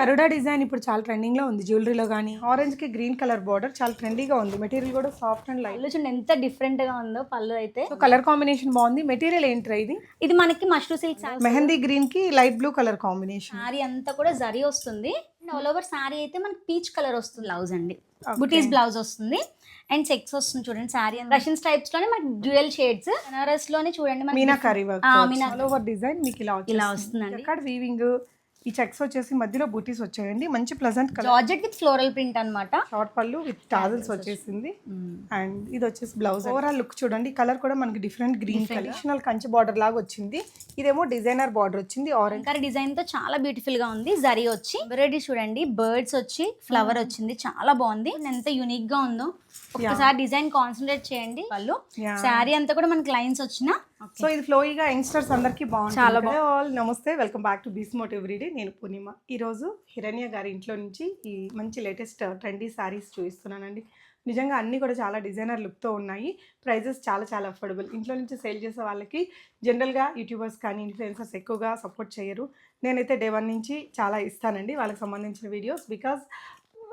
Garuda design ఇప్పుడు చాలా ట్రెండింగ్లో ఉంది. జ్యువెలరీలో కానీ ఆరెంజ్కి గ్రీన్ కలర్ బార్డర్ చాలా ట్రెండీగా ఉంది. మెటీరియల్ కూడా సాఫ్ట్ అండ్ లైట్ చూడండి ఎంత డిఫరెంట్గా ఉందో పళ్ళు అయితే. సో కలర్ కాంబినేషన్ బాగుంది. మెటీరియల్ ఏంట్రా ఇది? ఇది మనకి మష్రూ సిల్క్ మెహందీ గ్రీన్కి light blue colour combination saree అంతా కూడా జరీ వస్తుంది. ఆల్ ఓవర్ శారీ అయితే మనకి పీచ్ కలర్ వస్తుంది బ్లౌజ్ అండి. బుటీస్ బ్లౌజ్ వస్తుంది. అండ్ చెక్స్ వస్తుంది చూడండి శారీ రష్యన్ టైప్స్లోనే మనకి డ్యూయల్ షేడ్స్ బనారస్లోనే చూడండి మనకి మీనాకారి వర్క్ ఆ, మీనా- ఆల్ ఓవర్ డిజైన్ మీకు ఇలా ఇలా. వస్తుందండి. ఎక్కడ వీవింగ్ ఈ చెక్స్ వచ్చేసి మధ్యలో బూటీస్ వచ్చాయండి. మంచి pleasant colour georgette with floral print అన్నమాట. షార్ట్ పళ్ళు విత్ టాజల్స్ వచ్చేసింది. అండ్ ఇది వచ్చేసి బ్లౌజ్ ఓవరాల్ లుక్ చూడండి. కలర్ కూడా మనకి different green traditional Kanchi border లాగా వచ్చింది. ఇదేమో డిజైనర్ బార్డర్ వచ్చింది ఆరెంజ్ ఇంకా డిజైన్తో చాలా బ్యూటిఫుల్గా ఉంది. జరీ వచ్చి. ఎంబ్రాయిడరీ చూడండి. బర్డ్స్ వచ్చి. ఫ్లవర్ వచ్చింది. చాలా బాగుంది. ఎంత యూనిక్గా ఉందో. ఒక్కసారి డిజైన్ కాన్సన్ట్రేట్ చేయండి వాళ్ళు. శారీ అంతా కూడా మనకి లైన్స్ వచ్చిన సో ఇది ఫ్లోయిగా యంగ్స్టర్స్ అందరికీ బాగుంటుంది చాలా ఆల్ నమస్తే వెల్కమ్ బ్యాక్ టు బీస్ మోట్ ఎవ్రీడే నేను పూర్ణిమ. ఈ రోజు హిరణ్య గారి ఇంట్లో నుంచి ఈ మంచి లేటెస్ట్ ట్రెండీ శారీస్ చూపిస్తున్నానండి. నిజంగా అన్నీ కూడా చాలా డిజైనర్ లుక్తో ఉన్నాయి. ప్రైజెస్ చాలా చాలా అఫోర్డబుల్ ఇంట్లో నుంచి సేల్ చేసే వాళ్ళకి జనరల్గా యూట్యూబర్స్ కానీ ఇన్ఫ్లుయెన్సర్స్ ఎక్కువగా సపోర్ట్ చేయరు. నేనైతే డే వన్ నుంచి చాలా ఇస్తానండి వాళ్ళకి సంబంధించిన వీడియోస్ బికాజ్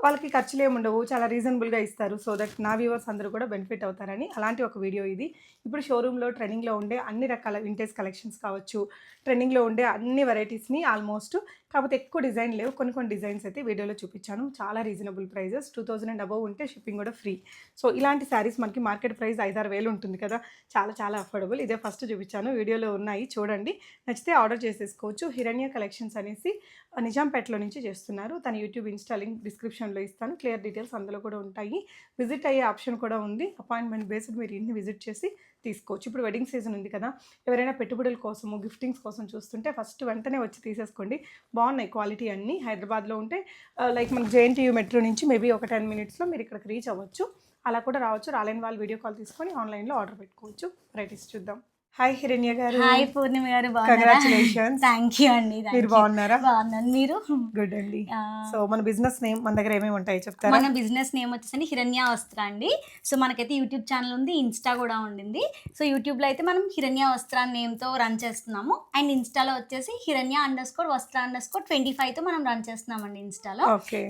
వాళ్ళకి ఖర్చులు ఏమి ఉండవు చాలా రీజనబుల్గా ఇస్తారు. సో దట్ నా వ్యూవర్స్ అందరూ కూడా బెనిఫిట్ అవుతారని అలాంటి ఒక వీడియో ఇది. ఇప్పుడు షోరూంలో ట్రెండింగ్లో ఉండే అన్ని రకాల వింటేజ్ కలెక్షన్స్ కావచ్చు ట్రెండింగ్లో ఉండే అన్ని వెరైటీస్ని ఆల్మోస్ట్ కాకపోతే ఎక్కువ డిజైన్ లేవు. కొన్ని కొన్ని డిజైన్స్ అయితే వీడియోలో చూపించాను. చాలా reasonable prices. Two thousand and above ఉంటే షిప్పింగ్ కూడా ఫ్రీ. సో ఇలాంటి శారీస్ మనకి మార్కెట్ ప్రైస్ ఐదారు వేలు ఉంటుంది కదా! చాలా చాలా అఫోర్డబుల్. ఇదే ఫస్ట్ చూపించాను. వీడియోలో ఉన్నాయి. చూడండి. నచ్చితే ఆర్డర్ చేసేసుకోవచ్చు. హిరణ్య కలెక్షన్స్ అనేసి నిజాంపేటలో నుంచి చేస్తున్నారు. తన యూట్యూబ్ ఇన్స్టా లింక్ డిస్క్రిప్షన్లో ఇస్తాను. క్లియర్ డీటెయిల్స్ అందులో కూడా ఉంటాయి. విజిట్ అయ్యే ఆప్షన్ కూడా ఉంది. అపాయింట్మెంట్ బేస్డ్ మీరు ఇన్ని విజిట్ చేసి తీసుకోవచ్చు. ఇప్పుడు వెడ్డింగ్ సీజన్ ఉంది కదా ఎవరైనా పెట్టుబడుల కోసము గిఫ్టింగ్స్ కోసం చూస్తుంటే ఫస్ట్ వెంటనే వచ్చి తీసేసుకోండి. బాగున్నాయి క్వాలిటీ అన్నీ. హైదరాబాద్లో ఉంటే లైక్ మనకి జేఎన్టీయూ మెట్రో నుంచి మేబీ ఒక టెన్ మినిట్స్లో మీరు ఇక్కడికి రీచ్ అవ్వచ్చు. అలా కూడా రావచ్చు. రాలేని వాళ్ళు వీడియో కాల్ తీసుకొని ఆన్లైన్లో ఆర్డర్ పెట్టుకోవచ్చు. వెరైటీస్ చూద్దాం. హాయ్ హిరణ్య గారు. హాయ్ పూర్ణిమ గారు కంగ్రాచులేషన్స్ థ్యాంక్ యూ అండి మీరు. బాగున్నారా? బాగున్నాను. మీరు? గుడ్ అండి. సో మన బిజినెస్ నేమ్ మన దగ్గర ఏమేమి ఉంటాయి చెప్తారా? మన బిజినెస్ నేమ్ వచ్చేసి హిరణ్య వస్త్ర అండి. సో మనకైతే యూట్యూబ్ ఛానల్ ఉంది ఇన్స్టా కూడా ఉండింది. సో యూట్యూబ్లో అయితే మనం హిరణ్య వస్త్ర నేమ్తో రన్ చేస్తున్నాము. అండ్ ఇన్స్టాలో వచ్చేసి Hiranya underscore Vastra underscore twenty ఫైవ్తో మనం రన్ చేస్తున్నామండి ఇన్స్టాలో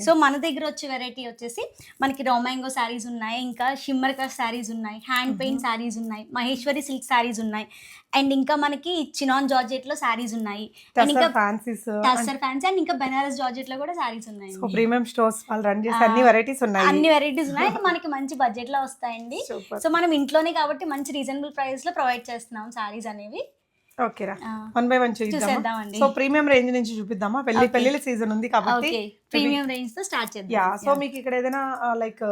సో మన దగ్గర వచ్చే వెరైటీ వచ్చేసి మనకి రోమాంగో శారీస్ ఉన్నాయి ఇంకా షిమ్మర్ కట్ శారీస్ ఉన్నాయి హ్యాండ్ పెయింట్ శారీస్ ఉన్నాయి మహేశ్వరి సిల్క్ శారీస్ ఉన్నాయి. అండ్ ఇంకా మనకి చినాన్ జార్జెట్లో శారీస్ ఉన్నాయి. అండ్ ఇంకా ఫ్యాన్సీస్ టస్సర్ ఫ్యాన్సీ అండ్ ఇంకా బెనారస్ జార్జెట్లో కూడా శారీస్ ఉన్నాయి సో ప్రీమియం స్టోర్స్ వాళ్ళు రన్ చేసే అన్ని వెరైటీస్ ఉన్నాయి. అన్ని వెరైటీస్ ఉన్నాయి. మనకి మంచి బడ్జెట్లో వస్తాయండి సో మనం ఇంట్లోనే కాబట్టి మంచి రీజనబుల్ ప్రైస్లో ప్రొవైడ్ చేస్తున్నాం శారీస్ అనేవి. ఓకే రా. ఆ, వన్ బై వన్ చూద్దామా? చూసేద్దామండి. సో ప్రీమియం రేంజ్ నుంచి చూపిద్దామా? పెళ్ళి పెళ్ళిళ్ళ సీజన్ ఉంది కాబట్టి ప్రీమియం రేంజ్తో స్టార్ట్ యా చేద్దాం సో మీకు ఇక్కడ ఏదైనా లైక్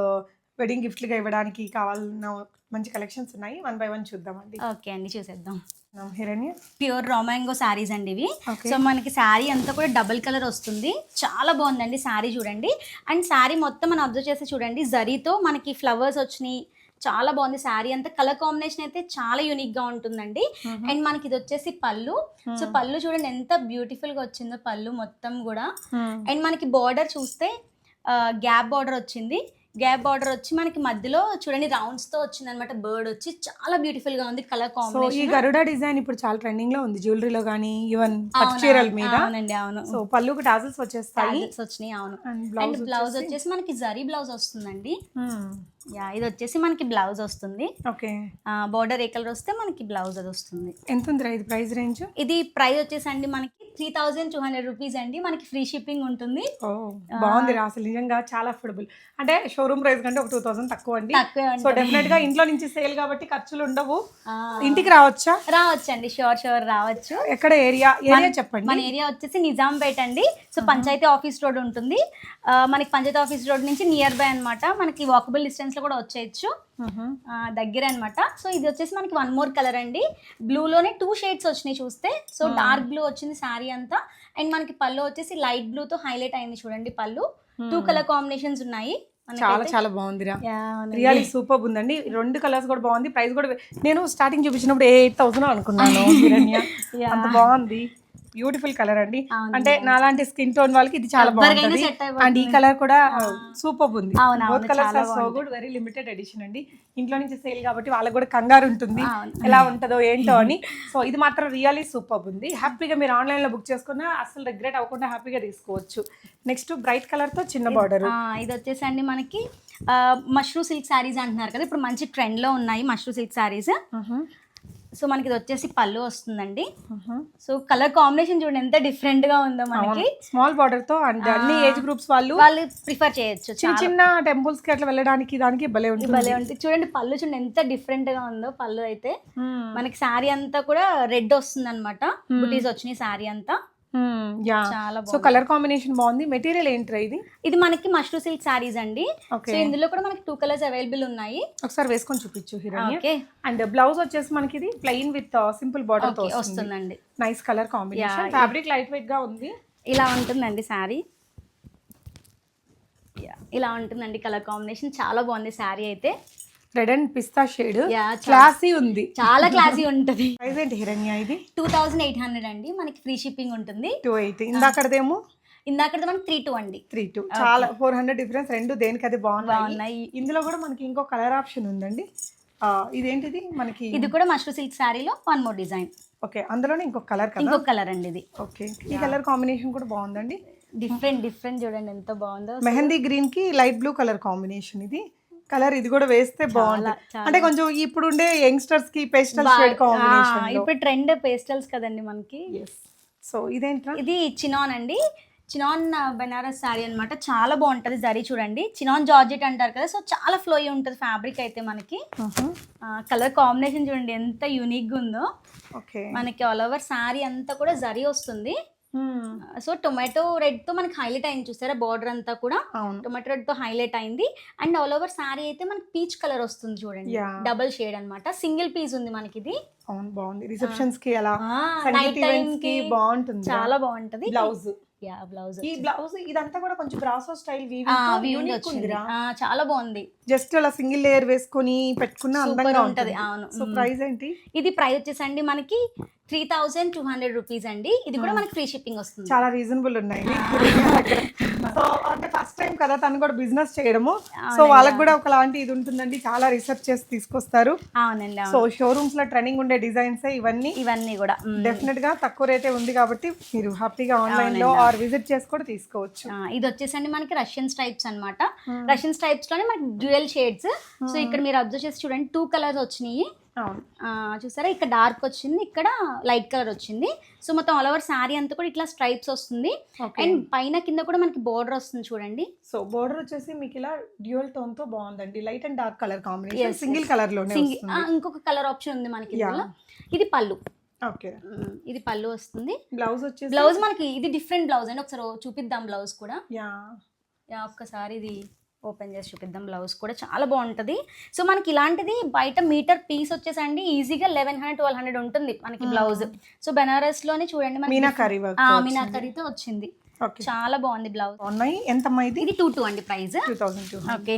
వెడ్డింగ్ గిఫ్ట్గా ఇవ్వడానికి కావాలన్న మంచి కలెక్షన్స్ ఉన్నాయి. వన్ బై వన్ చూద్దామండి. ఓకే అండి చూసేద్దాం. హిరణ్య? ప్యూర్ రోమాంగో శారీస్ అండి ఇవి. సో మనకి శారీ అంతా కూడా డబుల్ కలర్ వస్తుంది. చాలా బాగుందండి శారీ చూడండి. అండ్ శారీ మొత్తం మనం అబ్జర్వ్ చేస్తే చూడండి జరీతో మనకి ఫ్లవర్స్ వచ్చినాయి. చాలా బాగుంది శారీ అంతా కలర్ కాంబినేషన్ అయితే చాలా యూనిక్గా ఉంటుందండి అండ్ మనకి ఇది వచ్చేసి పళ్ళు. సో పళ్ళు చూడండి ఎంత బ్యూటిఫుల్గా వచ్చిందో పళ్ళు మొత్తం కూడా. అండ్ మనకి బార్డర్ చూస్తే గ్యాప్ బార్డర్ వచ్చింది. గ్యాప్ బార్డర్ వచ్చి మనకి మధ్యలో చూడండి రౌండ్స్తో వచ్చింది అనమాట బర్డ్ వచ్చి చాలా బ్యూటిఫుల్గా ఉంది కలర్ సో ఈ కాంబినేషన్. గరుడా డిజైన్ ఇప్పుడు చాలా ట్రెండింగ్లో ఉంది. జ్యువెలరీలో కానీ ఈవెన్ చీరల మీద. అవునండి అవును. సో పళ్ళుకి టాజల్స్ వచ్చేస్తాయి. వచ్చినాయి అవును. అండ్ బ్లౌజ్ వచ్చేసి మనకి జరీ బ్లౌజ్ వస్తుందండి. యా ఇది వచ్చేసి మనకి బ్లౌజ్ వస్తుంది. ఓకే బోర్డర్ ఏ కలర్ వస్తే మనకి బ్లౌజ్ అది వస్తుంది. ఎంత ఉందిరా ఇది ప్రైస్ రేంజ్ ఇది ప్రైస్ వచ్చేసి అండి మనకి three thousand two hundred rupees అండి. మనకి ఫ్రీ షిప్పింగ్ ఉంటుంది. బాగుంది రా అసలు. నిజంగా చాలా అఫోర్డబుల్ అంటే షోరూమ్ ప్రైస్ కంటే ఒక టూ థౌసండ్ తక్కువ అండి సో డెఫినెట్గా ఇంట్లో నుంచి సేల్ కాబట్టి ఖర్చులు ఉండవు. ఇంటికి రావచ్చా? రావచ్చండి. షూర్ షూర్ రావచ్చు. ఎక్కడ ఏరియా? ఏరియా చెప్పండి. మన ఏరియా వచ్చేసి నిజాంపేట అండి. సో పంచాయతీ ఆఫీస్ రోడ్ ఉంటుంది. మనకి పంచాయతీ ఆఫీస్ రోడ్ నుంచి నియర్ బై అన్నమాట. మనకి వాకబుల్ డిస్టెన్స్లో కూడా వచ్చేయచ్చు. దగ్గరే అనమాట సో ఇది వచ్చేసి మనకి వన్ మోర్ కలర్ అండి. బ్లూలోనే టూ షేడ్స్ వచ్చినాయి చూస్తే. సో డార్క్ బ్లూ వచ్చింది శారీ అంతా. అండ్ మనకి పళ్ళు వచ్చేసి లైట్ బ్లూతో హైలైట్ అయింది చూడండి పళ్ళు. టూ కలర్ కాంబినేషన్స్ ఉన్నాయి. చాలా చాలా అవునండి. రియల్లీ సూపర్ ఉందండి. రెండు కలర్స్ కూడా బాగుంది. ప్రైస్ కూడా నేను స్టార్టింగ్ చూపించినప్పుడు ఎయిట్ థౌసండ్ అనుకున్నాను. అంత బాగుంది. బ్యూటిఫుల్ కలర్ అండి. అంటే నాలాంటి స్కిన్ టోన్ వాళ్ళకి ఇది చాలా బాగుంటుంది. అండ్ ఈ కలర్ కూడా సూపర్ ఉంది. Both colours are so. Good very limited edition అండి. ఇంట్లో నుంచి సేల్ కాబట్టి వాళ్ళకి కూడా కంగారు ఉంటుంది. ఎలా ఉంటుందో ఏంటో అని. సో ఇది మాత్రం రియల్లీ సూపర్ ఉంది. హ్యాపీగా మీరు ఆన్లైన్లో బుక్ చేసుకున్నా అసలు రిగ్రెట్ అవ్వకుండా హ్యాపీగా తీసుకోవచ్చు. నెక్స్ట్ బ్రైట్ కలర్తో చిన్న బార్డర్ ఇది వచ్చేసి అండి మనకి మష్రూ సిల్క్ శారీస్ అంటున్నారు కదా. ఇప్పుడు మంచి ట్రెండ్లో ఉన్నాయి మష్రూ సిల్క్ శారీస్ సో మనకి ఇది వచ్చేసి పళ్ళు వస్తుందండి. సో కలర్ కాంబినేషన్ చూడండి ఎంత డిఫరెంట్గా ఉందో మనకి. స్మాల్ బార్డర్తో అండ్ అన్ని ఏజ్ గ్రూప్స్ వాళ్ళు వాళ్ళు ప్రిఫర్ చేయొచ్చు చిన్న చిన్న టెంపుల్స్కి అట్లా వెళ్ళడానికి దానికి భలే ఉంటుంది. భలే ఉంటుంది. చూడండి పళ్ళు చూడండి ఎంత డిఫరెంట్గా ఉందో పళ్ళు అయితే. మనకి శారీ అంతా కూడా రెడ్ వస్తుంది అనమాట బుటీస్ వచ్చినాయి శారీ అంతా. యా. చాలా సో కలర్ కాంబినేషన్ బాగుంది. మెటీరియల్ ఏంట్రా ఇది? ఇది మనకి మష్రూ సిల్క్ శారీస్ అండి. సో ఇందులో కూడా మనకి టూ కలర్స్ అవైలబుల్ ఉన్నాయి. ఒకసారి వేసుకొని చూపించు ఓకే. అండ్ బ్లౌజ్ వచ్చేసి మనకి ఇది ప్లెయిన్ విత్ సింపుల్ బార్డర్తో వస్తుందండి. Nice colour combination fabric light వెయిట్గా ఉంది. ఇలా ఉంటుందండి శారీ. ఇలా ఉంటుందండి కలర్ కాంబినేషన్. చాలా బాగుంది శారీ అయితే. Red and pista shade. Classy ఉంది. చాలా క్లాసీ ఉంటుంది. ప్రైస్ ఏంటి హిరణ్య ఇది? టూ థౌజండ్ ఎయిట్ హండ్రెడ్ అండి. మనకి ఫ్రీ షిప్పింగ్ ఉంటుంది. Two eighty. ఇందాకడదేమో? ఇందాక మనకి త్రీ టూ అండి. Three two. చాలా ఫోర్ హండ్రెడ్ డిఫరెన్స్. రెండు దేనికి అది బాగున్నాయి. ఇందులో కూడా మనకి ఇంకో కలర్ ఆప్షన్ ఉందండి. ఇదేంటిది? మనకి ఇది కూడా మష్రూ సిల్క్ శారీలో వన్ మోర్ డిజైన్. ఓకే అందులోనే ఇంకొక కలర్ ఇంకొక కలర్ అండి ఇది. ఓకే. ఈ కలర్ కాంబినేషన్ కూడా బాగుందండి. డిఫరెంట్ డిఫరెంట్ చూడండి ఎంత బాగుందో. మెహందీ గ్రీన్కి లైట్ బ్లూ కలర్ కాంబినేషన్ ఇది. కలర్ ఇది కూడా వేస్తే బాగుంటుంది. అంటే కొంచెం ఇప్పుడు ఉండే యంగ్స్టర్స్కి పేస్టల్ షేడ్ ఆ, కాంబినేషన్ ఇప్పుడు ట్రెండ్ పేస్టల్స్ కదండి మనకి. సో ఇదేంట్రా? ఇది చినాన్ అండి. చినాన్ బెనారస్ శారీ అన్నమాట. చాలా బాగుంటుంది జరీ చూడండి. చినాన్ జార్జెట్ అంటారు కదా సో చాలా ఫ్లోయి ఉంటుంది ఫ్యాబ్రిక్ అయితే మనకి. కలర్ కాంబినేషన్ చూడండి ఎంత యూనిక్గా ఉందో. ఓకే మనకి ఆల్ ఓవర్ శారీ అంతా కూడా జరీ వస్తుంది. సో టొమాటో రెడ్తో మనకి హైలైట్ అయింది చూసారా? బార్డర్ అంతా కూడా టొమాటో రెడ్తో హైలైట్ అయింది. అండ్ ఆల్ ఓవర్ శారీ అయితే మనకి పీచ్ కలర్ వస్తుంది చూడండి. డబల్ షేడ్ అన్నమాట. సింగిల్ పీస్ ఉంది మనకి ఇది అవును బాగుంది. రిసెప్షన్స్కి అలా సంగీత్ ఈవెంట్స్కి బాగుంటుంది? చాలా బాగుంటది. బ్లౌజ్. యా బ్లౌజ్ ఈ బ్లౌజ్ ఇదంతా కూడా కొంచెం బ్రాసో స్టైల్ యూనిక్ ఉందిరా. చాలా బాగుంది. జస్ట్ అలా సింగిల్ లేయర్ వేసుకొని పెట్టుకున్న అందంగా ఉంటది, అవును. సో. ప్రైస్ ఏంటి? ఇది ప్రైస్ వచ్చేసండి మనకి three thousand two hundred rupees అండి. ఇది కూడా మనకి ఫ్రీ షిప్పింగ్ వస్తుంది. చాలా రీజనబుల్ ఉన్నాయి. సో అంటే ఫస్ట్ టైం కదా తను కూడా బిజినెస్ చేయడము. సో వాళ్ళకి కూడా ఒకలాంటి ఇది ఉంటుందండి. చాలా రీసెర్చ్ చేసి తీసుకొస్తారు. అవునండి సో షోరూమ్స్లో ట్రెండింగ్ ఉండే డిజైన్స్ ఇవన్నీ. ఇవన్నీ కూడా. డెఫినెట్గా తక్కువ రేటే ఉంది కాబట్టి మీరు హ్యాపీగా ఆన్లైన్లో ఆర్ విజిట్ చేసి కూడా తీసుకోవచ్చు. ఇది వచ్చేసండి మనకి రష్యన్ స్ట్రైప్స్ అన్నమాట. రష్యన్ స్ట్రైప్స్లోనే మనకి డ్యూయల్ షేడ్స్ సో ఇక్కడ మీరు అబ్జర్వ్ చేసి చూడండి టూ కలర్స్ వచ్చినాయి. అవును. చూసారా? ఇక్కడ డార్క్ వచ్చింది ఇక్కడ లైట్ కలర్ వచ్చింది. సో మొత్తం ఆల్ ఓవర్ శారీ అంతా కూడా ఇట్లా స్ట్రైప్స్ వస్తుంది. అండ్ పైన కింద కూడా మనకి బోర్డర్ వస్తుంది చూడండి. సో బోర్డర్ వచ్చేసి మీకు ఇలా డ్యూయల్ టోన్తో బాగుందండి. Light and dark colour combination. Single colour ఆ, ఇంకొక కలర్ ఆప్షన్ ఉంది మనకి ఇది పళ్ళు. ఓకే. ఇది పళ్ళు వస్తుంది. బ్లౌజ్ వచ్చేసి బ్లౌజ్ మనకి ఇది డిఫరెంట్ బ్లౌజ్ అండి. ఒకసారి చూపిద్దాం బ్లౌజ్ కూడా. యా యా, ఒక్కసారి ఇది ఓపెన్ చేసి చూపిద్దాం. బ్లౌజ్ కూడా చాలా బాగుంటుంది. సో మనకి ఇలాంటిది బయట మీటర్ పీస్ వచ్చేసండి. ఈజీగా లెవెన్ హండ్రెడ్ ట్వెల్వ్ హండ్రెడ్ ఉంటుంది మనకి బ్లౌజ్. సో బెనారస్లోనే చూడండి మనకి మీనాకరీ మీనాకరీతో వచ్చింది. ఓకే. చాలా బాగుంది బ్లౌజ్. ఉన్నాయి ఇది? ఇది టూ టూ అండి price. Two thousand two okay.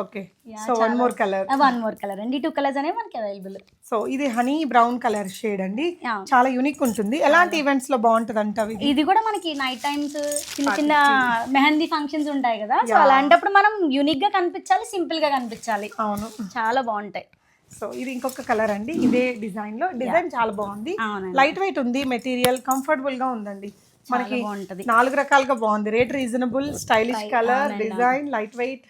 Okay. So one more colour one more colour అండి టూ కలర్స్ అనేవి మనకి అవైలబుల్ సో ఇది హనీ బ్రౌన్ కలర్ షేడ్ అండి. చాలా యూనిక్ ఉంటుంది. ఎలాంటి ఈవెంట్స్లో బాగుంటుంది అంటావు ఇది కూడా మనకి నైట్ టైమ్స్ చిన్న చిన్న మెహందీ ఫంక్షన్స్ ఉంటాయి కదా. సో అలాంటప్పుడు మనం యూనిక్గా కనిపించాలి సింపుల్గా కనిపించాలి. అవును. చాలా బాగుంటాయి. సో ఇది ఇంకొక కలర్ అండి. ఇదే డిజైన్లో. డిజైన్ చాలా బాగుంది. లైట్ వెయిట్ ఉంది మెటీరియల్ కంఫర్టబుల్గా ఉందండి. మనకి బాగుంటది. నాలుగు రకాలుగా బాగుంది. Rate reasonable stylish colour. Design light weight.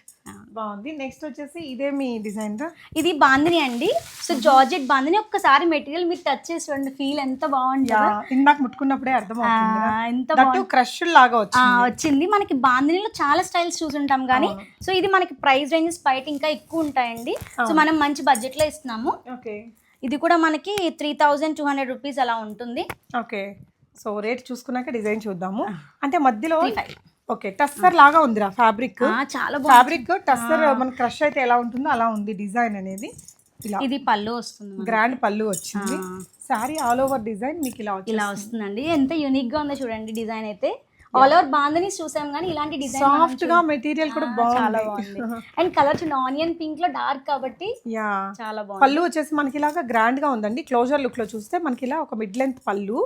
బాగుంది. నెక్స్ట్ వచ్చేసి ఇదే మీ డిజైన్ ఇది బాందిని అండి. సో జార్జెట్ బాందిని ఒక్కసారి మెటీరియల్ మీరు టచ్ చేసి చూడండి. ఫీల్ ఎంత బాగుంటుందో ఇందాక ముట్టుకున్నప్పుడే ఆ, ఎంత క్రష్ లాగా వచ్చింది. మనకి బాందినిలో చాలా స్టైల్స్ చూసుంటాం కానీ సో ఇది మనకి ప్రైస్ రేంజెస్ బయట ఇంకా ఎక్కువ ఉంటాయండి. సో మనం మంచి బడ్జెట్లో ఇస్తున్నాము. ఓకే. ఇది కూడా మనకి three thousand two hundred rupees అలా ఉంటుంది. ఓకే. సో రేట్ చూసుకున్నాక డిజైన్ చూద్దాము. అంటే మధ్యలో. ఓకే టస్సర్ లాగా ఉందిరా ఫ్యాబ్రిక్ చాలా ఫ్యాబ్రిక్ టస్సర్ మన క్రష్ అయితే ఎలా ఉంటుందో అలా ఉంది డిజైన్ అనేది. ఇలా. ఇది పళ్ళు వస్తుంది. గ్రాండ్ పళ్ళు వచ్చింది. సారీ ఆల్ ఓవర్ డిజైన్ మీకు ఇలా ఇలా వస్తుందండి. ఎంత యూనిక్గా ఉందో చూడండి డిజైన్ అయితే. ఆల్ ఓవర్ బాందనీస్ చూసాం కానీ ఇలాంటి డిజైన్ సాఫ్ట్గా మెటీరియల్ కూడా బాగుంది. అండ్ కలర్ చూడండి ఆనియన్ పింక్లో డార్క్ కాబట్టి యా చాలా బాగుంది. పళ్ళు వచ్చేసి మనకి ఇలాగా గ్రాండ్గా ఉందండి. క్లోజర్ లుక్లో చూస్తే మనకి ఇలా ఒక మిడ్ లెంత్ పళ్ళు.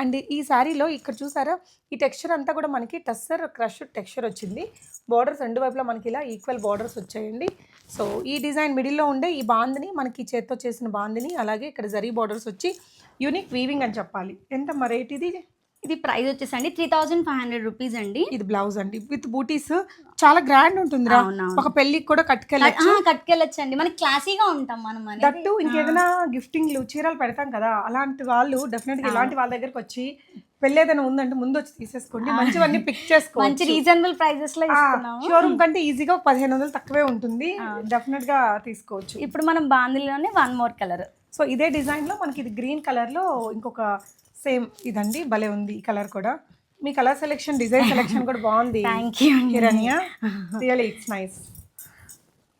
అండ్ ఈ శారీలో ఇక్కడ చూసారా ఈ టెక్స్చర్ అంతా కూడా మనకి టస్సర్ క్రష్ టెక్స్చర్ వచ్చింది. బార్డర్స్ రెండు వైపులా మనకి ఇలా ఈక్వల్ బార్డర్స్ వచ్చాయండి. సో ఈ డిజైన్ మిడిల్లో ఉండే ఈ బాందిని మనకి చేత్తో చేసిన బాందిని అలాగే ఇక్కడ జరీ బార్డర్స్ వచ్చి యూనిక్ వీవింగ్ అని చెప్పాలి. ఎంత మరి ఇది? ఇది ప్రైస్ వచ్చేసండి three thousand five hundred rupees అండి. ఇది బ్లౌజ్ అండి. విత్ బూటీస్ చాలా గ్రాండ్ ఉంటుంది. ఒక పెళ్ళికి కూడా కట్టుకెళ్ళచ్చు. కట్టుకెళ్ళొచ్చండి. మనకి క్లాసీగా ఉంటాం మనం దట్టు ఇంకేదైనా గిఫ్టింగ్లు చీరలు పెడతాం కదా అలాంటి వాళ్ళు డెఫినెట్గా ఇలాంటి వాళ్ళ దగ్గరకు వచ్చి పెళ్ళి ఏదైనా ఉందంటే ముందు వచ్చి తీసేసుకోండి. మంచివన్నీ పిక్ మంచి చేసుకోవచ్చు రీజనబుల్ ప్రైజెస్లో షోరూమ్ కంటే ఈజీగా పదిహేను వందలు తక్కువే ఉంటుంది. డెఫినెట్గా తీసుకోవచ్చు. ఇప్పుడు మనం బాందిలోనే వన్ మోర్ కలర్ సో ఇదే డిజైన్లో మనకి ఇది గ్రీన్ కలర్లో ఇంకొక సేమ్ ఇదండి భలే ఉంది ఈ కలర్ కూడా. మీ కలర్ సెలెక్షన్ డిజైన్ సెలెక్షన్ కూడా బాగుంది thank you Hiranya. Real it's nice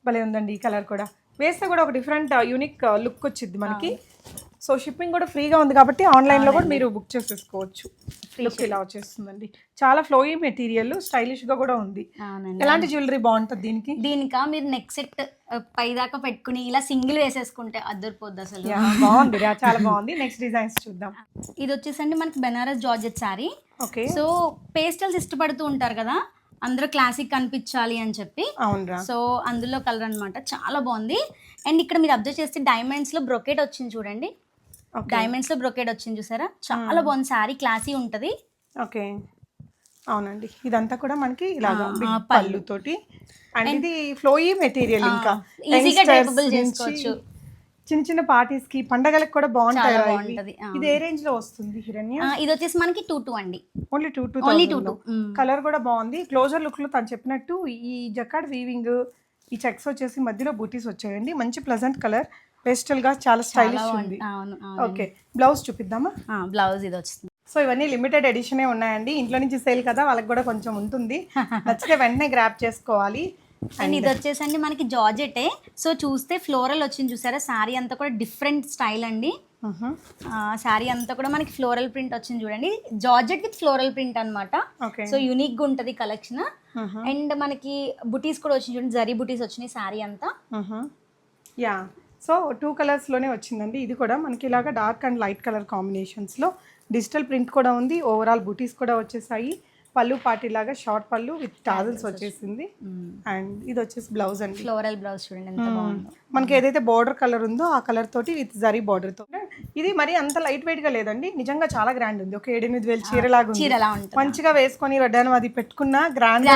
భలే ఉందండి ఈ కలర్ కూడా. వేస్తే కూడా ఒక డిఫరెంట్ యూనిక్ లుక్ వచ్చింది మనకి. సో షిప్పింగ్ కూడా ఫ్రీగా ఉంది కాబట్టి ఆన్లైన్లో కూడా మీరు బుక్ చేసేసుకోవచ్చు. లుక్ ఇలా వచ్చేస్తుందండి. చాలా ఫ్లోయీ మెటీరియల్ స్టైలిష్గా కూడా ఉంది. ఎలాంటి జ్యువెలరీ బాగుంటుంది దీనికి? దీనిక? మీరు నెక్ సెట్ పై దాకా పెట్టుకుని ఇలా సింగిల్ వేసేసుకుంటే అద్దరిపోద్ది అసలు. బాగుంది. చాలా బాగుంది. నెక్స్ట్ డిజైన్స్ చూద్దాం. ఇది వచ్చేసండి మనకి Banaras georgette sari. Okay. So pastels ఇష్టపడుతూ ఉంటారు కదా అందరూ క్లాసిక్ కనిపించాలి అని చెప్పి. సో అందులో కలర్ అన్నమాట. చాలా బాగుంది. అండ్ ఇక్కడ మీరు అబ్జర్వ్ చేస్తే డైమండ్స్లో బ్రొకెట్ వచ్చింది చూడండి. డైమండ్స్లో బ్రొకెట్ వచ్చింది చూసారా? చాలా బాగుంది. శారీ క్లాసీ ఉంటది. ఓకే. అవునండి. ఇదంతా కూడా మనకి ఇలాగా ఆ, పళ్ళు. తోటి అండ్ ఇది ఫ్లోయీ మెటీరియల్ ఇంకా. ఈజీగా చేసుకోవచ్చు. చిన్న చిన్న పార్టీస్కి పండగలకు కూడా బాగుంటాయి. ఇది ఏ రేంజ్లో వస్తుంది హిరణ్య? ఇది వచ్చేసి మనకి టూ టూ అండి. Only two two only two two colour కూడా బాగుంది. క్లోజర్ లుక్లో తను చెప్పినట్టు ఈ జకాడ్ వీవింగ్ ఈ చెక్స్ వచ్చేసి మధ్యలో బూటీస్ వచ్చాయండి. మంచి ప్లజెంట్ కలర్ పేస్టల్గా చాలా స్టైలిష్ ఉంది. Okay blouse చూపిద్దామా? బ్లౌజ్ ఇది వచ్చింది. సో ఇవన్నీ లిమిటెడ్ ఎడిషనే ఉన్నాయండి. ఇంట్లో నుంచి సేల్ కదా వాళ్ళకి కూడా కొంచెం ఉంటుంది. నచ్చితే వెంటనే గ్రాప్ చేసుకోవాలి. అండ్ ఇది వచ్చేసండి మనకి జార్జెటే సో చూస్తే ఫ్లోరల్ వచ్చింది చూసారా? శారీ అంతా కూడా డిఫరెంట్ స్టైల్ అండి. శారీ అంతా కూడా మనకి ఫ్లోరల్ ప్రింట్ వచ్చింది చూడండి. జార్జెట్ విత్ ఫ్లోరల్ ప్రింట్ అన్నమాట. ఓకే సో యూనిక్గా ఉంటది కలెక్షన్ అండ్ మనకి బుటీస్ కూడా వచ్చింది చూడండి. జరీ బుటీస్ వచ్చినాయి శారీ అంతా. యా సో టూ కలర్స్లోనే వచ్చిందండి. ఇది కూడా మనకి ఇలాగ డార్క్ అండ్ లైట్ కలర్ కాంబినేషన్స్లో డిజిటల్ ప్రింట్ కూడా ఉంది. ఓవరాల్ బూటీస్ కూడా వచ్చేసాయి. పళ్ళు పాటి లాగా షార్ట్ పళ్ళు విత్ టాజల్స్ వచ్చేసింది. అండ్ ఇది వచ్చేసి బ్లౌజ్ అండి. ఫ్లోరల్ బ్లౌజ్ చూడండి ఎంత బాగుందో. మనకి ఏదైతే బార్డర్ కలర్ ఉందో ఆ కలర్ తోటి విత్ జరీ బార్డర్తో. ఇది మరి అంత లైట్ వెయిట్గా లేదండి నిజంగా చాలా గ్రాండ్ ఉంది. ఒక ఏడెనిమిది వేలు చీరలాగా ఉంది. చీర ఎలా ఉంటుంది? మంచిగా వేసుకొని వడ్డాను అది పెట్టుకున్న గ్రాండ్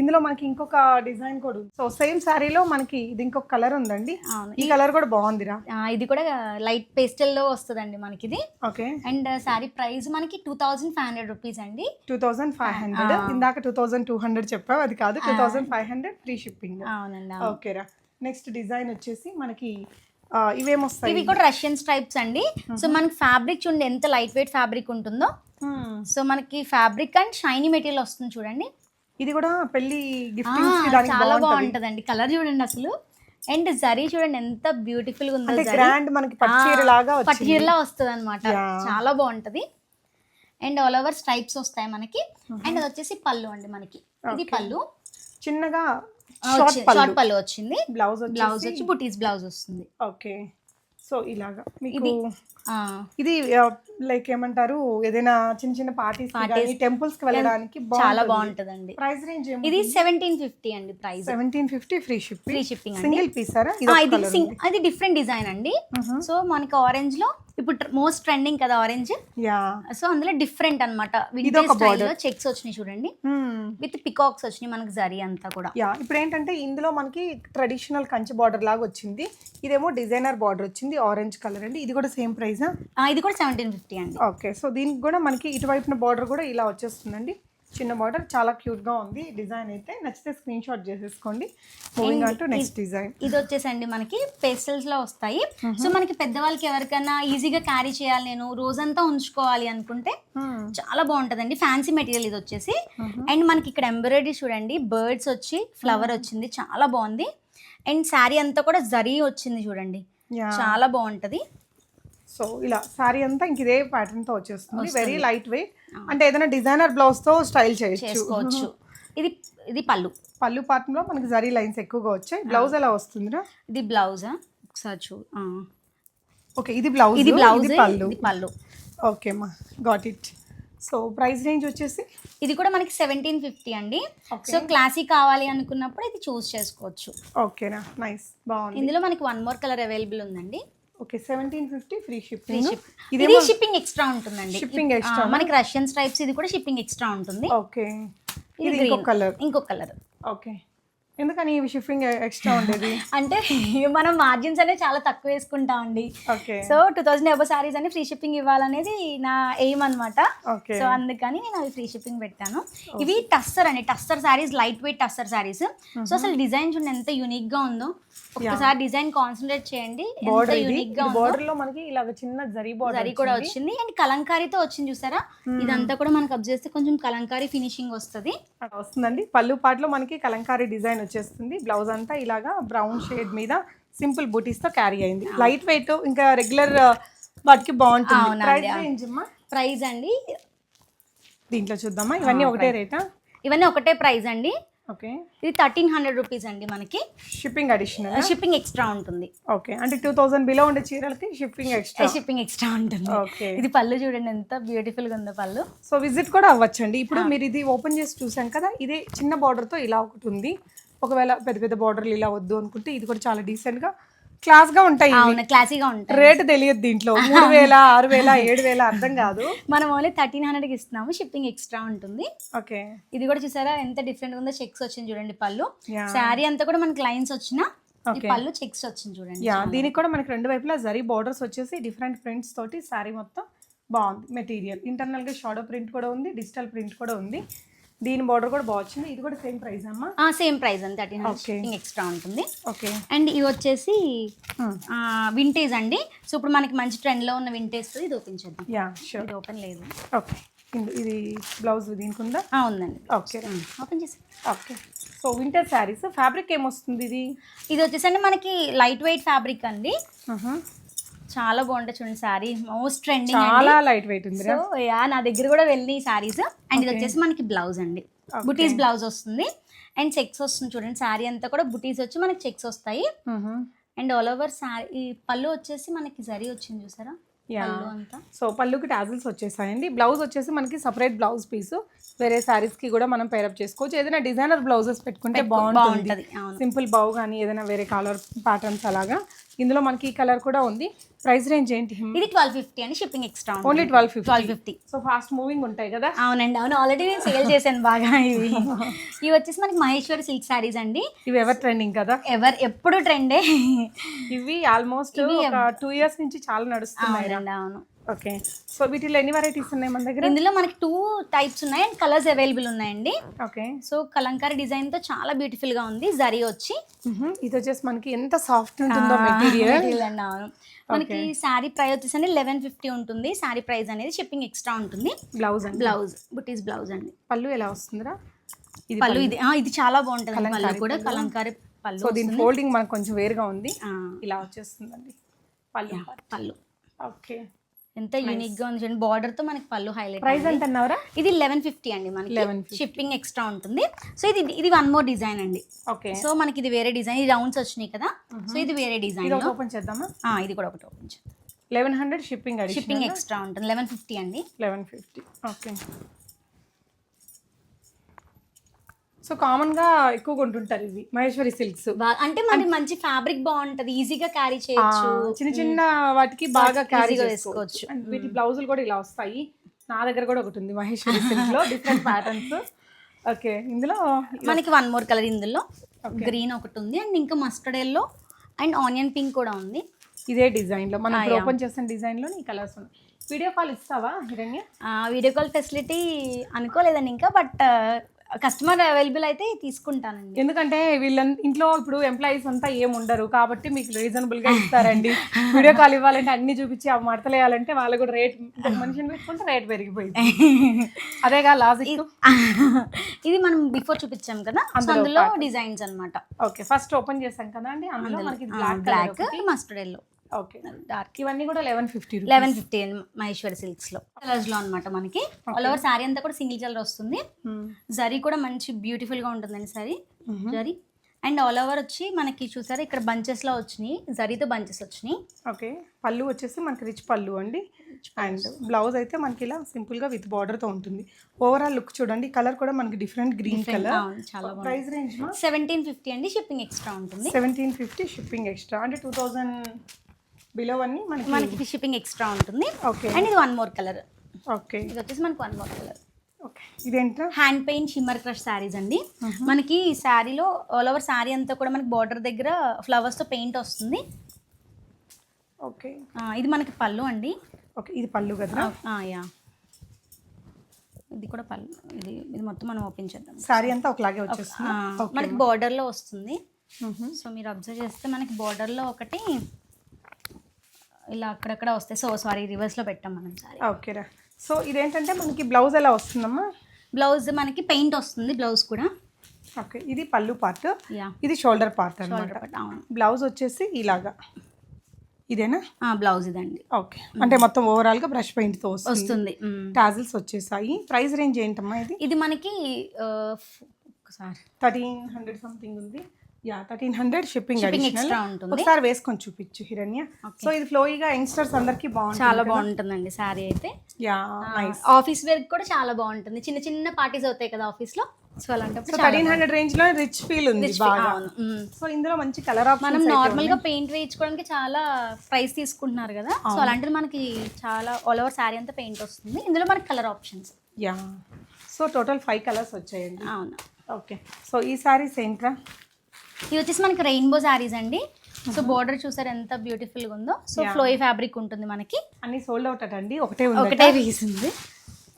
ఇందులో మనకి ఇంకొక డిజైన్ కూడా ఉంది. సో సేమ్ శారీలో మనకి ఇది ఇంకొక కలర్ ఉందండి. ఈ కలర్ కూడా బాగుందిరా. ఇది కూడా లైట్ పేస్టల్లో వస్తుందండి మనకి ఇది ఓకే అండ్ శారీ ప్రైస్ మనకి two thousand five hundred rupees అండి. Two thousand five hundred. ఇందాక టూ థౌజండ్ టూ హండ్రెడ్ చెప్పావు అది కాదు two thousand five hundred free shipping. అవునండి ఓకేరా నెక్స్ట్ డిజైన్ వచ్చేసి మనకి ఇవేమొస్తాయి? ఇవి కూడా రష్యన్ స్ట్రైప్స్ అండి. సో మనకి ఫ్యాబ్రిక్ చూడండి ఎంత లైట్ వెయిట్ ఫ్యాబ్రిక్ ఉంటుందో. సో మనకి ఫ్యాబ్రిక్ అండ్ షైనీ మెటీరియల్ వస్తుంది చూడండి. ఇది కూడా పెళ్ళి దానికి చాలా బాగుంటది. బాగుంటదండి. కలర్ చూడండి అసలు. అండ్ జరీ చూడండి ఎంత బ్యూటిఫుల్గా ఉందో గ్రాండ్ మనకి పట్టుచీర లాగా వచ్చింది. పట్టుచీరలా వస్తుంది అనమాట. చాలా బాగుంటది. అండ్ ఆల్ ఓవర్ స్ట్రైప్స్ వస్తాయి మనకి. అండ్ అది వచ్చేసి పళ్ళు అండి మనకి. ఇది. పళ్ళు. చిన్నగా షార్ట్ పళ్ళు. వచ్చింది. బ్లౌజ్ బ్లౌజ్ వచ్చి బుటీస్ బ్లౌజ్ వస్తుంది. ఓకే. సో ఇలాగా మీకు ఇది లైక్ ఏమంటారు ఏదైనా చిన్న చిన్న పార్టీస్ Parties. టెంపుల్స్కి వెళ్ళడానికి చాలా బాగుంటదండి. ప్రైస్ రేంజ్ ఇది సెవెంటీన్ ఫిఫ్టీ అండి price seventeen fifty free ship free shipping single పీసారా ఇది అది డిఫరెంట్ డిజైన్ అండి. సో మనకి ఆరెంజ్లో ఇప్పుడు మోస్ట్ ట్రెండింగ్ కదా ఆరెంజ్ సో అందులో డిఫరెంట్ అనమాట. స్టైల్లో చెక్స్ వచ్చినాయి చూడండి. విత్ పికాక్స్ వచ్చినాయి మనకి జరీ అంతా కూడా. యా ఇప్పుడు ఏంటంటే ఇందులో మనకి ట్రెడిషనల్ కంచి బార్డర్ లాగా వచ్చింది. ఇదేమో డిజైనర్ బార్డర్ వచ్చింది ఆరెంజ్ కలర్ అండి. ఇది కూడా సేమ్ ప్రైస్ ఇది కూడా సెవెంటీన్ ఫిఫ్టీ అండి. ఓకే సో దీనికి కూడా మనకి ఇటువైపున బార్డర్ కూడా ఇలా వచ్చేస్తుందండి. చిన్న బార్డర్ చాలా క్యూట్గా ఉంది. డిజైన్ అయితే నచ్చితే స్క్రీన్ షాట్ చేసేసుకోండి. Moving on to next design ఇది వచ్చేసండి మనకి పేస్టల్స్లో వస్తాయి. సో మనకి పెద్దవాళ్ళకి ఎవరికైనా ఈజీగా క్యారీ చేయాలి నేను రోజంతా ఉంచుకోవాలి అనుకుంటే చాలా బాగుంటుందండి. ఫ్యాన్సీ మెటీరియల్ ఇది వచ్చేసి. అండ్ మనకి ఇక్కడ ఎంబ్రాయిడరీ చూడండి బర్డ్స్ వచ్చి ఫ్లవర్ వచ్చింది చాలా బాగుంది. అండ్ శారీ అంతా కూడా జరీ వచ్చింది చూడండి. చాలా బాగుంటది. సో ఇలా సారీ అంతా ఇంక ఇదే ప్యాటర్న్తో వచ్చేస్తుంది. వెరీ లైట్ వెయిట్ అంటే ఏదైనా డిజైనర్ బ్లౌజ్తో స్టైల్ చేయొచ్చు. చేసుకోవచ్చు. ఇది ఇది పళ్ళు. పళ్ళు పార్ట్లో మనకి జరీ లైన్స్ ఎక్కువగా వచ్చాయి. బ్లౌజ్ ఎలా వస్తుందిరా? ఇది బ్లౌజా? ఒకసారి చూ. ఓకే ఇది బ్లౌజ్ ఇది బ్లౌజ్ పళ్ళు. పళ్ళు. ఓకే అమ్మా got it so price range వచ్చేసి? ఇది కూడా మనకి సెవెంటీన్ ఫిఫ్టీ అండి. సో క్లాసిక్ కావాలి అనుకున్నప్పుడు ఇది చూస్ చేసుకోవచ్చు. ఓకేనా నైస్ బాగుంది. ఇందులో మనకి వన్ మోర్ కలర్ అవైలబుల్ ఉందండి. Okay seventeen fifty free shipping ship ఇది షిప్పింగ్ ఎక్స్ట్రా ఉంటుందండి. Extra ఆ, మనకి రష్యన్ స్ట్రైప్స్ ఇది కూడా షిప్పింగ్ ఎక్స్ట్రా ఉంటుంది. ఓకే. ఇది green. కలర్ ఇంకొక కలర్ ఓకే. ఎందుకని షిప్పింగ్ ఎక్స్ట్రా ఉండేది? అంటే మనం మార్జిన్స్ అనేవి చాలా తక్కువ వేసుకుంటామండి. Okay. So two thousand above saris అని ఫ్రీ షిప్పింగ్ ఇవ్వాలనేది నా ఎయిమ్ అనమాట సో అందుకని నేను అవి ఫ్రీ షిప్పింగ్ పెట్టాను. ఇవి టస్సర్ అండి. Tussar saris light weight tussar saris so అసలు డిజైన్ చూడండి ఎంత యూనిక్గా ఉందో. ఒక్కసారి డిజైన్ కాన్సన్ట్రేట్ చేయండి. ఎంత యూనిక్గా బార్డర్లో మనకి ఇలాగ చిన్న జరీ బార్డర్ జరీ కూడా వచ్చింది. అండ్ కలంకారీతో వచ్చింది చూసారా? ఇదంతా కూడా మనకు అబ్జర్వ్ చేస్తే కొంచెం కలంకారీ ఫినిషింగ్ వస్తుంది. వస్తుందండి. పళ్ళు పాటలో మనకి కలంకారీ డిజైన్ వచ్చేస్తుంది. బ్లౌజ్ అంతా ఇలాగా బ్రౌన్ షేడ్ మీద సింపుల్ బూటీస్తో క్యారీ అయింది. లైట్ వెయిట్ ఇంకా రెగ్యులర్ వాటికి బాగుంటుంది. అవునండి, ప్రైస్ అవును. రేంజ్ అమ్మా? ప్రైస్ అండి. దీంట్లో చూద్దామా? ఇవన్నీ ఒకటే రేటా? ఇవన్నీ ఒకటే ప్రైస్ అండి. ఓకే. ఇది థర్టీన్ హండ్రెడ్ రూపీస్ అండి మనకి. షిప్పింగ్ అడిషనల్ షిప్పింగ్ ఎక్స్ట్రా ఉంటుంది. ఓకే. అంటే టూ థౌసండ్ బిలో ఉండే చీరలకి షిప్పింగ్ ఎక్స్ట్రా షిప్పింగ్ ఎక్స్ట్రా ఉంటుంది. ఓకే. ఇది పళ్ళు చూడండి ఎంత బ్యూటిఫుల్గా ఉందో పళ్ళు. సో విజిట్ కూడా అవ్వచ్చండి. ఇప్పుడు మీరు ఇది ఓపెన్ చేసి చూసాం కదా ఇదే చిన్న border తో ఇలా ఒకటి ఉంది. ఒకవేళ పెద్ద పెద్ద బార్డర్లు ఇలా వద్దు అనుకుంటే ఇది కూడా చాలా డీసెంట్గా క్లాస్గా ఉంటాయి క్లాసీగా ఉంటాయి. రేటు తెలియదు దీంట్లో. మూడు వేల ఆరు వేల ఏడు వేల అర్థం కాదు. మనం ఓన్లీ థర్టీన్ హండ్రెడ్కి ఇస్తున్నాము షిప్పింగ్ ఎక్స్ట్రా ఉంటుంది. ఓకే. ఇది కూడా చూసారా? ఎంత డిఫరెంట్ ఉందో చెక్స్ వచ్చింది చూడండి పళ్ళు. శారీ అంతా కూడా మనకి లైన్స్ వచ్చిన. పళ్ళు చెక్స్ వచ్చింది చూడండి యా దీనికి కూడా మనకి రెండు వైపులా జరీ బార్డర్స్ వచ్చేసి డిఫరెంట్ ప్రింట్స్ తోటి శారీ మొత్తం బాగుంది. మెటీరియల్ ఇంటర్నల్గా షాడో ప్రింట్ కూడా ఉంది డిజిటల్ ప్రింట్ కూడా ఉంది. దీని బార్డర్ కూడా బాగా వచ్చింది. ఇది కూడా సేమ్ ప్రైస్ అమ్మా? సేమ్ ప్రైస్ అండి. థర్టీన్ హండ్రెడ్ ఎక్స్ట్రా ఉంటుంది. ఓకే అండ్ ఇవి వచ్చేసి వింటేజ్ అండి. సో ఇప్పుడు మనకి మంచి ట్రెండ్లో ఉన్న వింటేజ్ ఇది ఓపెన్ చేద్దాం. యా షూర్ ఇది ఓపెన్ లేదు. ఓకే ఇది బ్లౌజ్ దీనికి ఉందా? ఆ, ఉందండి. ఓకే ఓపెన్ చేసి okay so winter saris fabric ఏమొస్తుంది ఇది? ఇది వచ్చేసండి మనకి లైట్ వెయిట్ ఫ్యాబ్రిక్ అండి. Uh-huh. చాలా బాగుంటుంది చూడండి శారీ. మోస్ట్ ట్రెండింగ్ చాలా లైట్ వెయిట్ ఉంది సో యా నా దగ్గర కూడా వెళ్ళినాయి సారీస్ అండ్ ఇది వచ్చేసి మనకి బ్లౌజ్ అండి. బుటీస్ బ్లౌజ్ వస్తుంది. అండ్ చెక్స్ వస్తుంది చూడండి. శారీ అంతా కూడా బుటీస్ వచ్చి మనకి చెక్స్ వస్తాయి. అండ్ ఆల్ ఓవర్ ఈ పళ్ళు వచ్చేసి మనకి జరీ వచ్చింది చూసారా? సో పళ్ళుకి టాజిల్స్ వచ్చేసాయండి. బ్లౌజ్ వచ్చేసి మనకి సపరేట్ బ్లౌజ్ పీస్ వేరే శారీస్కి కూడా మనం పేరప్ చేసుకోవచ్చు. ఏదైనా డిజైనర్ బ్లౌజెస్ పెట్టుకుంటే బాగుంటుంది. సింపుల్ బౌ కానీ ఏదైనా వేరే కలర్ ప్యాటర్న్స్ అలాగా. ఇందులో మనకి ఈ కలర్ కూడా ఉంది. ప్రైస్ రేంజ్ ఏంటి? ఇది ట్వెల్వ్ ఫిఫ్టీ అని shipping extra only twelve fifty. Twelve fifty. So fast moving ఉంటాయి కదా? అవునండి అవును. ఆల్రెడీ నేను సేల్ చేశాను బాగా ఇవి. ఇవి వచ్చేసి మనకి మహేశ్వరి సిల్క్ శారీస్ అండి. ఇవి ఎవర్ ట్రెండింగ్ కదా? ఎవరు ఎప్పుడు ట్రెండే ఇవి ఆల్మోస్ట్ ఒక టూ ఇయర్స్ నుంచి చాలా నడుస్తున్నాయి అవును. ఓకే సో వీటిలో ఎన్ని వెరైటీస్ ఉన్నాయి మన దగ్గర? ఇందులో మనకి టూ టైప్స్ ఉన్నాయి అండ్ కలర్స్ అవైలబుల్ ఉన్నాయండి. ఓకే సో కలంకారీ డిజైన్తో చాలా బ్యూటిఫుల్గా ఉంది. జరీ వచ్చి. ఇది వచ్చేసి మనకి ఎంత సాఫ్ట్ ఉంటుందో మెటీరియల్ అవును. మనకి శారీ ప్రైస్ వచ్చేసి లెవెన్ ఫిఫ్టీ ఉంటుంది. శారీ ప్రైస్ అనేది షిప్పింగ్ ఎక్స్ట్రా ఉంటుంది. బ్లౌజ్ అండి? బ్లౌజ్ బుటీస్ బ్లౌజ్ అండి. పళ్ళు ఎలా వస్తుందిరా? ఇది పళ్ళు ఇది ఇది చాలా బాగుంటుంది పళ్ళు కూడా. కలంకారీ పళ్ళు సో దీని ఫోల్డింగ్ మనకు కొంచెం వేరుగా ఉంది. ఇలా వచ్చేస్తుందండి. పళ్ళు పళ్ళు. ఓకే ఎంత యూనిక్గా ఉంది చూడండి. బార్డర్తో మనకి పళ్ళు హైలైట్ ప్రైస్ ఎంత అన్నారా ఇది లెవెన్ ఫిఫ్టీ అండి మనకి. 1150. షిప్పింగ్ ఎక్స్ట్రా ఉంటుంది. సో ఇది ఇది వన్ మోర్ డిజైన్ అండి. ఓకే సో మనకి ఇది వేరే డిజైన్ ఇది రౌండ్స్ వచ్చినాయి కదా. సో ఇది వేరే డిజైన్ ఓపెన్ చేద్దామా? ఇది కూడా ఒకటి ఓపెన్ చేద్దాం. Eleven hundred shipping shipping extra ఉంటుంది. లెవెన్ ఫిఫ్టీ అండి. లెవెన్ ఫిఫ్టీ ఓకే సో కామన్గా ఎక్కువ కొంటుంటారు ఇవి మహేశ్వరి సిల్క్స్. అంటే మరి మంచి ఫ్యాబ్రిక్ బాగుంటది ఈజీగా క్యారీ చేయొచ్చు. చిన్న చిన్న వాటికి బాగా క్యారీ గా చేసుకోవచ్చు. వీటి బ్లౌజులు కూడా ఇలా వస్తాయి. నా దగ్గర కూడా ఒకటి ఉంది మహేశ్వరి సిల్క్లో డిఫరెంట్ ప్యాటర్న్స్ ఓకే ఇందులో మనకి వన్ మోర్ కలర్ ఇందులో. గ్రీన్ ఒకటి ఉంది అండ్ ఇంకా mustard yellow and onion pink కూడా ఉంది. ఇదే డిజైన్లో మనం ఓపెన్ చేసిన డిజైన్లో ఈ కలర్స్ ఉన్నాయి. వీడియో కాల్ ఇస్తావా హిరణ్య? వీడియో కాల్ ఫెసిలిటీ అనుకోలేదండి ఇంకా బట్ కస్టమర్ అవైలబుల్ అయితే తీసుకుంటానండి. ఎందుకంటే వీళ్ళ ఇంట్లో ఇప్పుడు ఎంప్లాయీస్ అంతా ఏం ఉండరు. కాబట్టి మీకు రీజనబుల్గా ఇస్తారండి. వీడియో కాల్ ఇవ్వాలంటే అన్ని చూపించి ఆ మడతలు వేయాలంటే వాళ్ళు కూడా రేట్ మనిషిని పెట్టుకుంటే రేట్ పెరిగిపోయింది. అదేగా లాజిక్ ఇది మనం బిఫోర్ చూపించాం కదా? అందులో డిజైన్స్ అన్నమాట. ఓకే ఫస్ట్ ఓపెన్ చేసాం కదా అండి? అందులో మనకి black black mustard yellow okay. Dark ఇవన్నీ కూడా eleven fifty eleven fifty Maheshwari సిల్క్స్లో. కలర్స్లో అనమాట మనకి. ఆల్ ఓవర్ శారీ అంతా కూడా సింగిల్ కలర్ వస్తుంది. జరీ కూడా మంచి బ్యూటిఫుల్గా ఉంటుందండి sari zari and all over వచ్చి మనకి చూసారా ఇక్కడ బంచెస్లో వచ్చినాయి. జరీతో బంచెస్ వచ్చినాయి. ఓకే. పళ్ళు వచ్చేసి మనకి రిచ్ పళ్ళు అండి. అండ్ బ్లౌజ్ అయితే మనకి ఇలా సింపుల్గా విత్ బార్డర్తో ఉంటుంది. ఓవరాల్ లుక్ చూడండి కలర్ కూడా మనకి డిఫరెంట్ గ్రీన్ కలర్ చాలా ప్రైస్ రేంజ్ సెవెంటీన్ ఫిఫ్టీ అండి షిప్పింగ్ ఎక్స్ట్రా ఉంటుంది. సెవెంటీన్ ఫిఫ్టీ షిప్పింగ్ ఎక్స్ట్రా అంటే టూ థౌజండ్ బిలో అన్ని మనకి మనకి షిప్పింగ్ ఎక్స్ట్రా ఉంటుంది. ఓకే అండ్ ఇది వన్ మోర్ కలర్ ఓకే ఇది వచ్చేసి మనకి one more colour okay ఇదేంటా hand paint shimmer crush saris అండి. మనకి శారీలో ఆల్ ఓవర్ శారీ అంతా కూడా మనకి బార్డర్ దగ్గర ఫ్లవర్స్తో పెయింట్ వస్తుంది. ఓకే ఇది మనకి పళ్ళు అండి. ఓకే ఇది పళ్ళు కదా? యా. ఇది కూడా పళ్ళు. ఇది ఇది మొత్తం మనం ఓపెన్ చేద్దాం. సారీ అంతా ఒకలాగే వచ్చేస్తుంది? మనకి border లో వస్తుంది. సో మీరు అబ్జర్వ్ చేస్తే మనకి border లో ఒకటి ఇలా అక్కడక్కడ వస్తాయి. సో సారీ రివర్స్లో పెట్టాం మనం సారీ ఓకేరా సో ఇదేంటంటే మనకి బ్లౌజ్ ఎలా వస్తుందమ్మా? బ్లౌజ్ మనకి పెయింట్ వస్తుంది బ్లౌజ్ కూడా. ఓకే ఇది పళ్ళు పార్ట్ యా ఇది షోల్డర్ పార్ట్ అన్నమాట. అవును. బ్లౌజ్ వచ్చేసి ఇలాగా. ఇదేనా? బ్లౌజ్ ఇదండి. ఓకే అంటే మొత్తం ఓవరాల్గా బ్రష్ పెయింట్తో వస్తుంది. టాజిల్స్ వచ్చేసాయి. ప్రైస్ రేంజ్ ఏంటమ్మా ఇది? ఇది మనకి ఒకసారి థర్టీన్ హండ్రెడ్ సంథింగ్ ఉంది. Yeah thirteen hundred shipping extra ఉంటుంది. ఒకసారి వేసుకొని చూపించు హిరణ్య. సో ఇది ఫ్లోయిగా యంగ్స్టర్స్ అందరికి బాగుంటుంది చాలా బాగుంటుందండి శారీ అయితే. యా ఆఫీస్ వేర్ కూడా చాలా బాగుంటుంది. చిన్న చిన్న పార్టీస్ అవుతాయి కదా ఆఫీస్లో? సో అలాంటప్పుడు థర్టీన్ హండ్రెడ్ రేంజ్లో రిచ్ ఫీల్ ఉంది. సో ఇందులో మంచి కలర్ మనం ఆప్షన్ నార్మల్గా పెయింట్ వేయించుకోవడానికి చాలా ప్రైస్ తీసుకుంటున్నారు కదా? సో అలాంటిది మనకి చాలా ఆల్ ఓవర్ శారీ అంతా పెయింట్ వస్తుంది. ఇందులో మనకి colour options yeah so total five colours వచ్చాయండి. అవును. ఓకే సో ఈ సారీస్ ఏంట్రా ఇవి వచ్చేసి మనకి రెయిన్బో శారీస్ అండి. సో బోర్డర్ చూసారు ఎంత బ్యూటిఫుల్గా ఉందో. సో ఫ్లోయి ఫ్యాబ్రిక్ ఉంటుంది మనకి. అన్ని సోల్డ్ అవుట్ అండి. ఒకటే ఒకటే పీస్ ఉంది.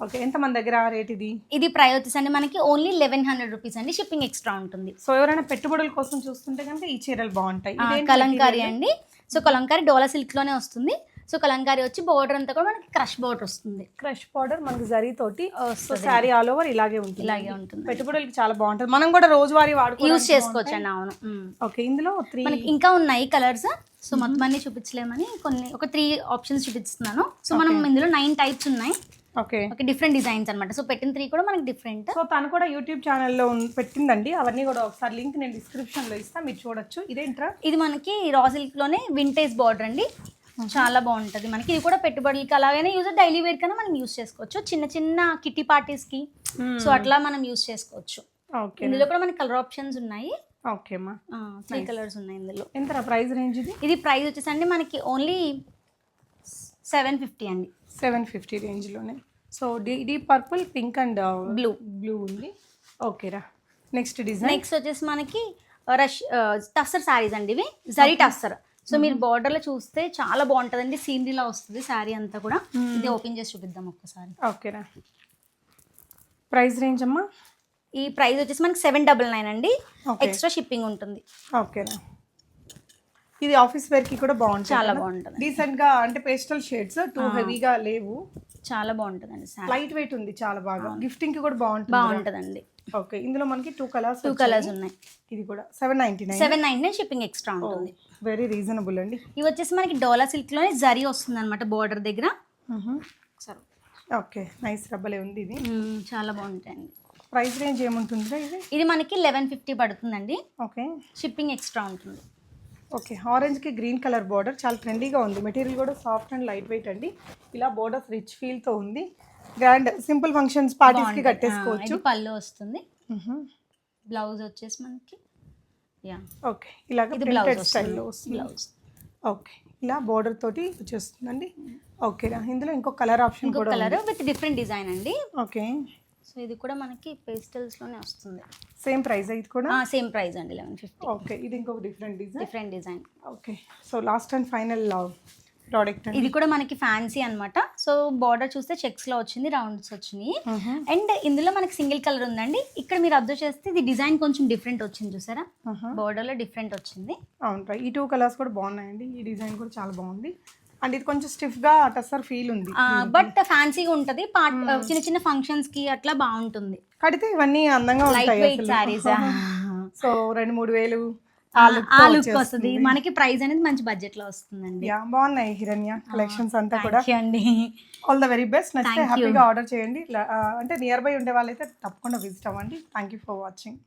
ఓకే ఎంత మన దగ్గర రేట్ ఇది? ఇది ప్రైస్ వచ్చేసి అండి మనకి ఓన్లీ లెవెన్ హండ్రెడ్ రూపీస్ అండి. షిప్పింగ్ ఎక్స్ట్రా ఉంటుంది. సో ఎవరైనా పెట్టుబడుల కోసం చూస్తుంటే కనుక ఈ చీరలు బాగుంటాయి. కలంకారీ అండి. సో కలంకారీ డోలా సిల్క్లోనే వస్తుంది. సో కలంకారీ వచ్చి బోర్డర్ అంతా కూడా మనకి క్రష్ బోర్డర్ వస్తుంది. క్రష్ పౌడర్ మనకి జరీ తోటి సో. శారీ ఆల్ ఓవర్ ఇలాగే ఉంటుంది. ఇలాగే ఉంటుంది. పెట్టుబడులకి చాలా బాగుంటుంది. మనం కూడా రోజువారీ వాడుకో యూస్ చేసుకోవచ్చు అండి అవును. ఓకే ఇందులో త్రీ మనకి ఇంకా ఉన్నాయి కలర్స్ సో మొత్తం అన్ని చూపించలేమని కొన్ని ఒక త్రీ ఆప్షన్స్ చూపిస్తున్నాను. సో మనం ఇందులో నైన్ టైప్స్ ఉన్నాయి. ఓకే ఓకే డిఫరెంట్ డిజైన్స్ అన్నమాట. సో పెట్టిన త్రీ కూడా మనకి డిఫరెంట్ సో తను కూడా యూట్యూబ్ ఛానల్లో పెట్టిందండి. అవన్నీ కూడా ఒకసారి లింక్ నేను డిస్క్రిప్షన్లో ఇస్తా మీరు చూడొచ్చు. ఇదేంట్రా? ఇది మనకి రా సిల్క్లోనే వింటేజ్ బార్డర్ అండి. చాలా బాగుంటది. మనకి ఇది కూడా పెట్టుబడులకి అలాగనే యూజ్ డైలీ వేర్ కన్నా మనం యూస్ చేసుకోవచ్చు. చిన్న చిన్న కిట్టి పార్టీస్కి. సో అట్లా మనం యూస్ చేసుకోవచ్చు. ఇందులో కూడా మనకి కలర్ ఆప్షన్స్ ఉన్నాయి. ఓకే త్రీ కలర్స్ ఉన్నాయి ఇందులో. ఎంత ప్రైస్ రేంజ్ ఇది? ఇది ప్రైస్ వచ్చేసండి మనకి ఓన్లీ సెవెన్ ఫిఫ్టీ అండి. సెవెన్ ఫిఫ్టీ రేంజ్లోనే. So D deep purple pink and Blue. Blue ఉంది. ఓకేరా నెక్స్ట్ డిజైన్. నెక్స్ట్ వచ్చేసి మనకి రష్ టస్సర్ శారీస్ అండి ఇవి. జరీ టస్సర్. సో మీరు border లో చూస్తే చాలా బాగుంటుందండి. సీనరీలా వస్తుంది శారీ అంతా కూడా. ఇది ఓపెన్ చేసి చూపిద్దాం ఒక్కసారి. ఓకేరా ప్రైస్ రేంజ్ అమ్మా? ఈ ప్రైస్ వచ్చేసి మనకి సెవెన్ డబల్ నైన్ అండి. ఎక్స్ట్రా షిప్పింగ్ ఉంటుంది. ఓకేరా ఇది ఆఫీస్ వేర్కి కూడా బాగుంటుంది చాలా బాగుంటుంది. డీసెంట్గా అంటే పేస్టల్ షేడ్స్ టూ హెవీగా లేవు. చాలా బాగుంటుందండి లైట్ వెయిట్ ఉంది చాలా బాగా. గిఫ్టింగ్కి కూడా బాగుంటుంది బాగుంటుందండి. ఓకే ఇందులో మనకి టూ కలర్స్ టూ కలర్స్ ఉన్నాయి. ఇది కూడా seven ninety nine seven nine shipping extra ఉంటుంది వెరీ రీజనబుల్ అండి. ఇవి వచ్చేసి మనకి డోలా సిల్క్లోనే జరీ వస్తుంది అనమాట బోర్డర్ దగ్గర ఓకే నైస్ రబ్బలే ఉంది ఇది. చాలా బాగుంటాయండి. ప్రైస్ రేంజ్ ఏముంటుందిరా ఇది? ఇది మనకి లెవెన్ ఫిఫ్టీ పడుతుందండి. ఓకే. షిప్పింగ్ ఎక్స్ట్రా ఉంటుంది. ఓకే ఆరెంజ్కి గ్రీన్ కలర్ బార్డర్ చాలా ట్రెండీగా ఉంది. మెటీరియల్ కూడా సాఫ్ట్ అండ్ లైట్ వెయిట్ అండి. ఇలా బార్డర్స్ రిచ్ ఫీల్తో ఉంది. గ్రాండ్ సింపుల్ ఫంక్షన్స్ పార్టీస్కి కట్టేసుకోవచ్చు. పళ్ళు వస్తుంది. బ్లౌజ్ వచ్చేసి మనకి యా ఓకే ఇలాగ ప్రింటెడ్ స్టైల్లో వస్తుంది. బ్లౌజ్ ఓకే ఇలా బార్డర్ తోటి వచ్చేస్తుందండి. ఓకే ఇందులో ఇంకో కలర్ ఆప్షన్ ఇంకో కూడా కలర్ విత్ డిఫరెంట్ డిజైన్ అండి. ఓకే సో ఇది కూడా మనకి పేస్టల్స్లోనే వస్తుంది. సేమ్ ప్రైస్ ఇది కూడా? సేమ్ ప్రైస్ అండి లెవెన్ ఫిఫ్టీ ఓకే ఇది ఇంకొక different design different design okay so last and final product ఇది కూడా మనకి ఫ్యాన్సీ అన్నమాట. సో బార్డర్ చూస్తే చెక్స్లో వచ్చింది రౌండ్స్ వచ్చినాయి. అండ్ ఇందులో మనకి సింగిల్ కలర్ ఉందండి. ఇక్కడ మీరు అబ్జర్వ్ చేస్తే ఇది డిజైన్ కొంచెం డిఫరెంట్ వచ్చింది చూసారా. బార్డర్లో డిఫరెంట్ వచ్చింది. అవును. ఈ టూ కలర్స్ కూడా బాగున్నాయండి. ఈ డిజైన్ కూడా చాలా బాగుంది. అండ్ ఇది కొంచెం స్టిఫ్గా టసర్ ఫీల్ ఉంది. బట్ ఫ్యాన్సీగా ఉంటది. పార్ట్ చిన్న చిన్న ఫంక్షన్స్కి అట్లా బాగుంటుంది. కడితే ఇవన్నీ అందంగా లైట్ ఉంటాయి వెయిట్ శారీస్ సో రెండు మూడు వేలు ఆ లుక్ వస్తుంది. మనకి ప్రైస్ అనేది మంచి బడ్జెట్లో వస్తుందండి. బాగున్నాయి హిరణ్య కలెక్షన్స్ అంతా కూడా. అండి. ఆల్ ద వెరీ బెస్ట్ నచ్చితే హ్యాపీగా ఆర్డర్ చేయండి. అంటే నియర్ బై ఉండే వాళ్ళైతే తప్పకుండా విజిట్ అవ్వండి. Thank you for watching